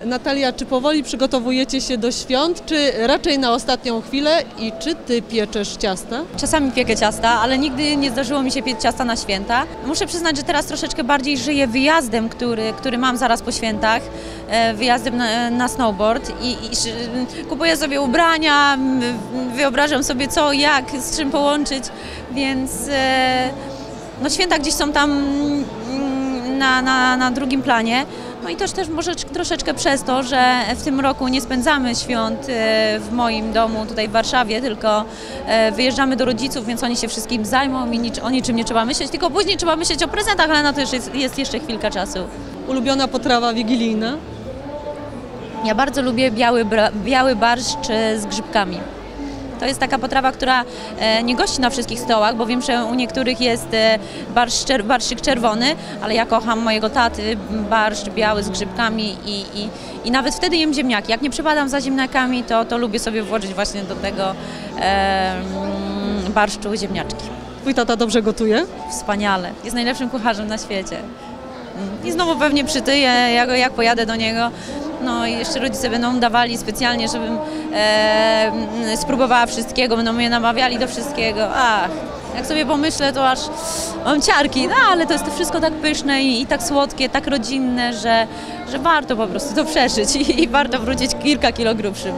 Natalia, czy powoli przygotowujecie się do świąt, czy raczej na ostatnią chwilę i czy ty pieczesz ciasta? Czasami piekę ciasta, ale nigdy nie zdarzyło mi się piec ciasta na święta. Muszę przyznać, że teraz troszeczkę bardziej żyję wyjazdem, który, który mam zaraz po świętach, e, wyjazdem na, na snowboard i, i kupuję sobie ubrania, wyobrażam sobie co, jak, z czym połączyć, więc e, no święta gdzieś są tam mm, na, na, na drugim planie. No i też, też może troszeczkę przez to, że w tym roku nie spędzamy świąt e, w moim domu tutaj w Warszawie, tylko e, wyjeżdżamy do rodziców, więc oni się wszystkim zajmą i nic, o niczym nie trzeba myśleć, tylko później trzeba myśleć o prezentach, ale na to już jest, jest jeszcze chwilka czasu. Ulubiona potrawa wigilijna? Ja bardzo lubię biały, biały barszcz e, z grzybkami. To jest taka potrawa, która e, nie gości na wszystkich stołach, bo wiem, że u niektórych jest e, barszcz, barszczyk czerwony, ale ja kocham mojego taty barszcz biały z grzybkami i, i, i nawet wtedy jem ziemniaki. Jak nie przepadam za ziemniakami, to, to lubię sobie włożyć właśnie do tego e, barszczu ziemniaczki. Twój tata dobrze gotuje? Wspaniale. Jest najlepszym kucharzem na świecie. I znowu pewnie przytyję, jak, jak pojadę do niego. No i jeszcze rodzice będą dawali specjalnie, żebym e, spróbowała wszystkiego, będą mnie namawiali do wszystkiego. Ach, jak sobie pomyślę, to aż mam ciarki, no ale to jest to wszystko tak pyszne i, i tak słodkie, tak rodzinne, że, że warto po prostu to przeżyć i, i warto wrócić kilka kilo grubszym.